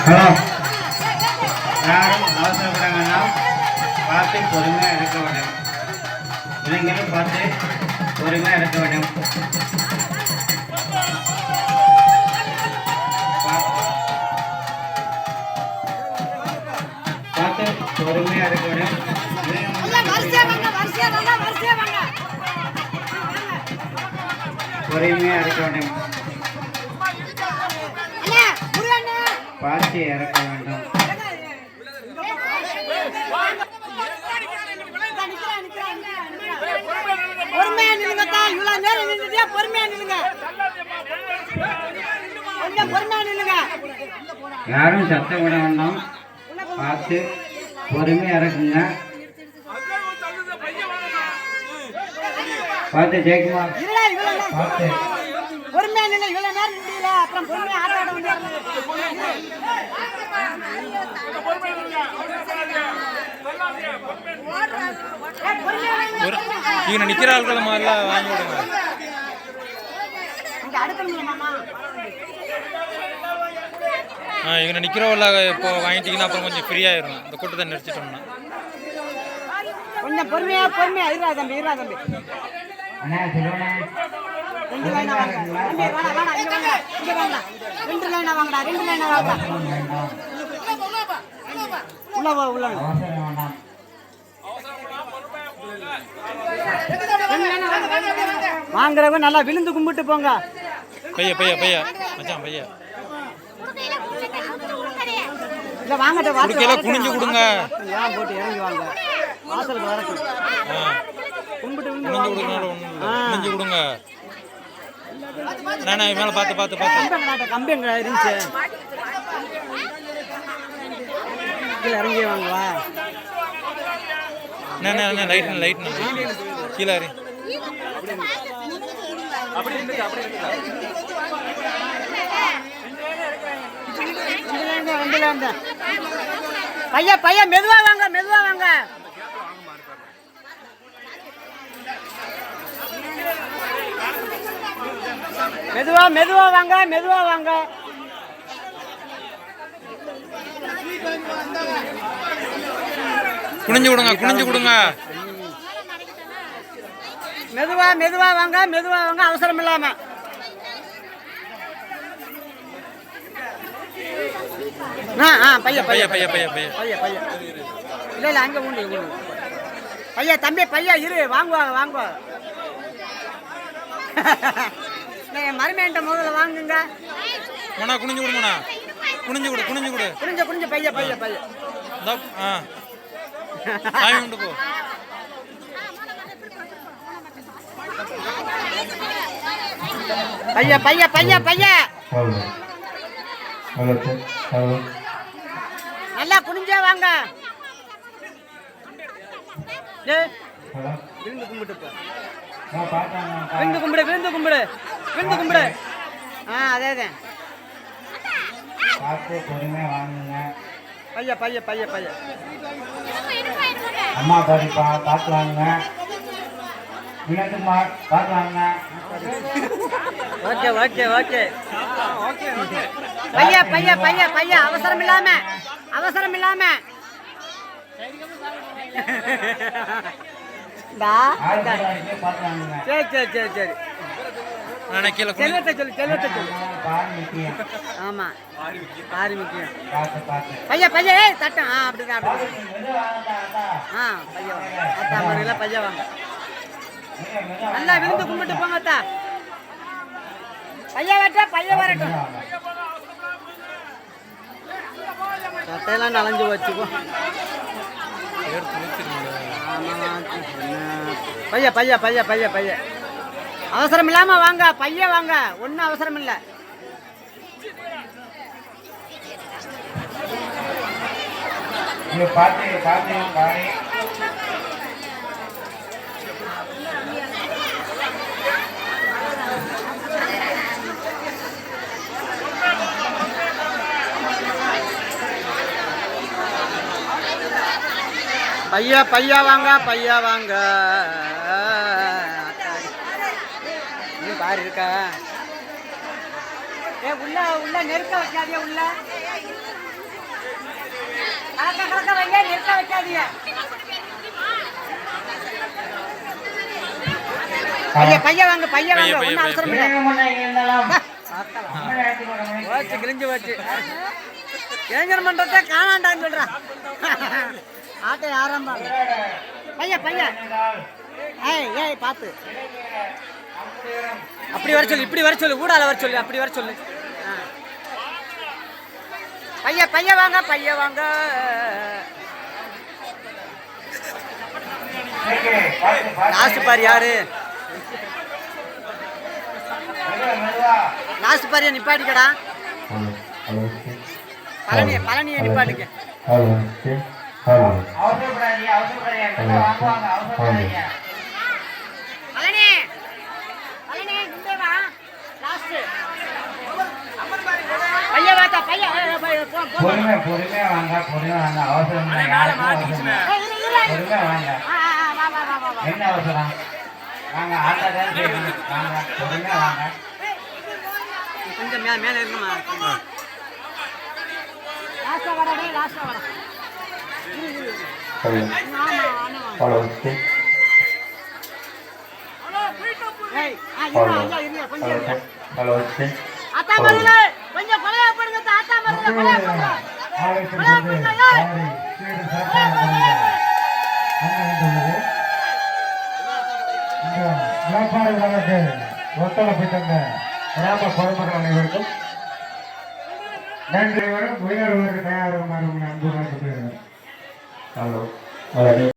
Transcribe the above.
Hello யாரும் அவசரப்படாங்கன்னா பார்த்து பொறுமையாக எடுக்க வேண்டும் இளைஞரும் பார்த்து பொறுமையாக எடுக்க வேண்டும் பார்த்து பொறுமையாக இருக்க வேண்டும் பார்த்து இறக்க வேண்டும். பொறுமையா நில்லுங்க இவ்வளவு நேரம் நின்றுட்டியா? பொறுமையா நில்லுங்க. பொறுமையா நில்லுங்க? யாரும் சத்தம் விட வேண்டாம். பார்த்து பொறுமையாக இறக்குங்க. பார்த்து ஜெயக்குமார். பார்த்து. பொறுமையா நில்லு இவ்வளவு நேரம் நின்றீல அப்புறம் பொறுமையா ஆட்ட ஆட முடியாது இவனை நிக்கிற ஆட்களை முதல்ல வாங்கி விடுங்க. ஆ இவனை நிக்கிறவல்ல இப்போ வாங்கிட்டீங்கன்னா அப்புறம் கொஞ்சம் ஃப்ரீயாயிரும் இந்த கூட்டத்தை நிறுத்திட்டோம்னா. கொஞ்சம் பொறுமையா பொறுமையா இருடா தம்பி இருடா தம்பி. அண்ணா சொல்லுண்ணே ரெண்டு லைனா வாங்க. தம்பி வேணா வேணா இங்க வாங்க. இங்க வாங்க. ரெண்டு லைனா வாங்கடா ரெண்டு லைனா வாங்க உள்ள போ உள்ள போ. வாங்குறவங்க நல்லா விழுந்து கும்பிட்டு போங்க. பைய பைய பைய. மச்சான் பைய. இல்ல வாங்கட்ட குடுக்கையில குனிஞ்சு கொடுங்க. ஏன் போட்டு இறங்கி வாங்க? வாசலுக்கு வரட்டும் கும்பிட்டு கொடுங்க நானே மேல பார்த்து பார்த்து பார்த்து கம்பி இருந்துச்சு. கீழே இறங்கி வாங்குவா என்ன லைட் கீழே இறங்கி. அப்படி இருந்து அப்படி பையன் பையன் மெதுவா வாங்க மெதுவா வாங்க. மெதுவா மெதுவா வாங்க மெதுவா வாங்க. குனிஞ்சு கொடுங்க குனிஞ்சு கொடுங்க மெதுவா மெதுவா வாங்க மெதுவா வாங்க அவசரம் இல்லாம. பையன் பையன் பையன் பையன் பையன் பையன் பையன் இல்லை இல்லை அங்கே உண்டு உண்டு பையன் தம்பி பையன் இரு வாங்குவாங்க வாங்குவாங்க. நான் மருமையன்ட்ட முதல்ல வாங்குங்க. மோனா குனிஞ்சு கொடுங்கண்ணா குனிஞ்சு கொடு குனிஞ்சு கொடு. குனிஞ்ச குனிஞ்ச பைய பைய பைய. ஆ. சாமி உண்டு போ. பைய பைய பைய பைய. நல்லா குனிஞ்சே வாங்க. விழுந்து கும்பிட்டு விழுந்து கும்பிடு விழுந்து கும்பிடு. விழுந்து கும்பிடு. ஆ அதே தான் பார்த்து பொறுமையாக வாங்குங்க. பைய பைய பைய பைய. அம்மா படிப்பா பார்த்து வாங்குங்க. வினோத்குமார் பார்த்து வாங்குங்க. Okay okay okay. பைய பைய பைய பைய அவசரம் இல்லாம அவசரம் இல்லாம. சரி சரி சரி சரி. நான் கீழே சொல்லு செல்வத்தை சொல்லு. ஆமா. பாரி பையன் பையன் ஏய் தட்டம். ஆ அப்படி தான் ஆ பையன் வாங்க அத்தா பையன் நல்லா விருந்து கும்பிட்டு போங்க பையன் வரட்டும் பையன் வரட்டும். சட்டையெல்லாம் நலஞ்சு வச்சுக்கோ பையன் பையன் பையன் பையன் பையன். அவசரம் இல்லாம வாங்க பைய வாங்க. ஒன்றும் அவசரம் இல்லை பார்த்து பார்த்து பாரு பையா பையா வாங்க பையா வாங்க. இன்னும் பாரு இருக்கா? ஏ உள்ள உள்ள நெருக்க வைக்காதியா உள்ள. கலக்க கலக்க வைங்க நெருக்க வைக்காதிய ஐயா பையன் வாங்க பையன் வாங்க ஒன்றும் அவசரம் இல்லை. வாச்சு கிழிஞ்சு வாச்சு ஏஞ்சர் பண்றத காணாண்டான்னு சொல்றான் ஆட்டை ஆரம்பம் பையன் பையன் ஏய் ஏய் பார்த்து. அப்படி வர சொல்லு இப்படி வர சொல்லு ஊடால வர சொல்லு அப்படி வர சொல்லு ஆ. பைய பைய வாங்க பைய வாங்க. லாஸ்ட் பாரு யாரு. லாஸ்ட் பாரியா நிப்பாட்டிக்கடா பழனிய பழனியை நிப்பாட்டிக்க அவசரப்படாதீங்க, அவசரப்படாதீங்க. அவசரப்படாதீங்க. பழனி பழனி இங்கே வா லாஸ்ட் பைய வாத்தா பைய பைய, பைய, போ போ பொறுமை, பொறுமையா வாங்க, பொறுமையா வாங்க. அவசரம். பொறுமையா வாங்க. என்ன அவசரம்? வாங்க ஆட்டா வாங்க பொறுமையா வாங்க. கொஞ்சம் மேல மேல இருக்குமா லாஸ்டா வாடா டேய் லாஸ்டா வாடா ஹலோ ஹலோ ஆ ஹலோ இரு கொஞ்சம் ஹலோ இரு. ஹலோ ஆத்தா மருல கொலையா போடுங்க கொலையா போடுங்க ஏய் கொலையா போடுங்க வியாபார வழக்கு கிராம பொதுமக்கள் அனைவருக்கும் நன்றி. வரும் உயர்வுக்கு தயாராகுமாறு ஹலோ